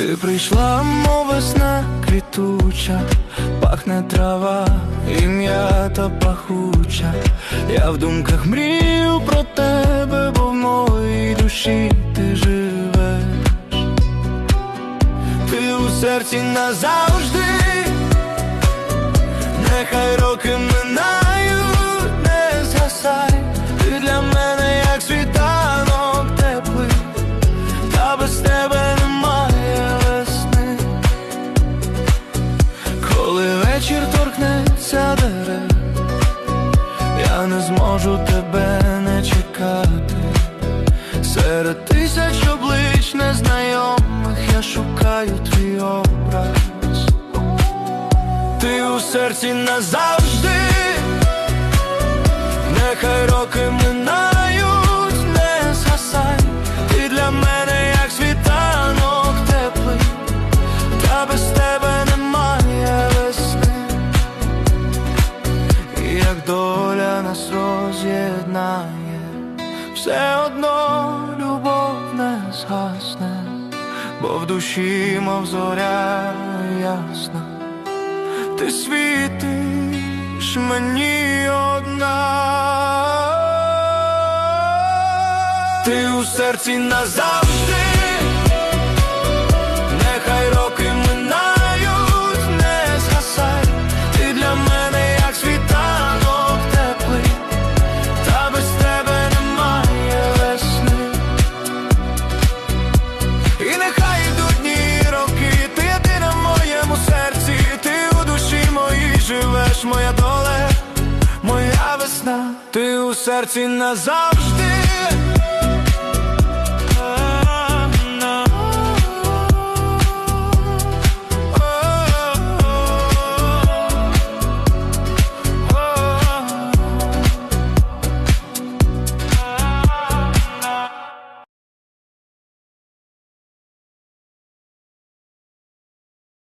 Ти прийшла, мов весна квітуча, пахне трава, і м'ята пахуча. Я в думках мрію про тебе, бо в моїй душі ти живеш. Ти у серці назавжди, серці назавжди, нехай роки минають, не згасай. Ти для мене як світанок теплий, та без тебе немає весни. І як доля нас роз'єднає, все одно любов не згасне, бо в душі, мов зоря ясна, ти світиш мені одна. Ти у серці назавжди, весна, ти у серці назавжди.